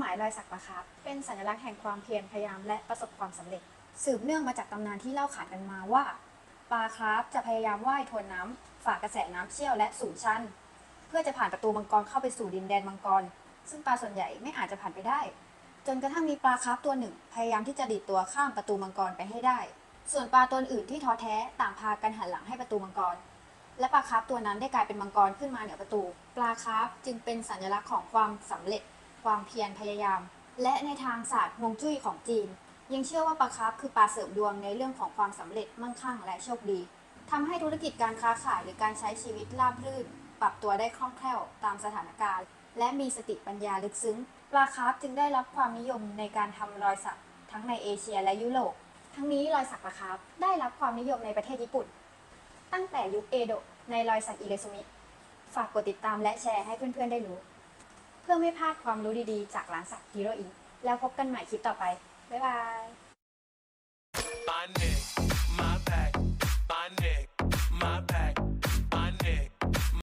หมายรอยสักปลาคร์ฟเป็นสัญลักษณ์แห่งความเพียรพยายามและประสบความสำเร็จ สืบเนื่องมาจากตำนานที่เล่าขานกันมาว่าปลาคร์ฟจะพยายามว่ายทวนน้ำฝ่ากระแสน้ำเชี่ยวและสูงชัน เพื่อจะผ่านประตูมังกรเข้าไปสู่ดินแดนมังกร ซึ่งปลาส่วนใหญ่ไม่อาจจะผ่านไปได้ จนกระทั่งมีปลาคร์ฟตัวหนึ่ง พยายามที่จะดีดตัวข้ามประตูมังกรไปให้ได้ ส่วนปลาตัวอื่นที่ท้อแท้ต่างพากันหันหลังให้ประตูมังกร และปลาคร์ฟตัวนั้นได้กลายเป็นมังกรขึ้นมาเหนือประตู ปลาคร์ฟจึงเป็นสัญลักษณ์ของความสำเร็จ ความเพียรพยายาม และในทางศาสตร์ฮวงจุ้ยของจีน ยังเชื่อว่าปลาคาร์ฟคือปลาเสริมดวงในเรื่องของความสำเร็จมั่งคั่งและโชคดีทำให้ธุรกิจการค้าขายหรือการใช้ชีวิตราบรื่น ปรับตัวได้คล่องแคล่วตามสถานการณ์ และมีสติปัญญาลึกซึ้งปลาคาร์ฟจึงได้รับความนิยมในการทำรอยสักทั้งในเอเชียและยุโรปทั้งนี้รอยสักปลาคาร์ฟได้รับความนิยมในประเทศญี่ปุ่น ตั้งแต่ยุคเอโดะในรอยสักอิเรซุมิฝากกดติดตามและแชร์ให้เพื่อนๆได้รู้ พื่อไม่พลาดความรู้ดีๆ จากร้านสักฮีโร่อิงแล้วพบกันใหม่คลิปต่อไป บ๊ายบาย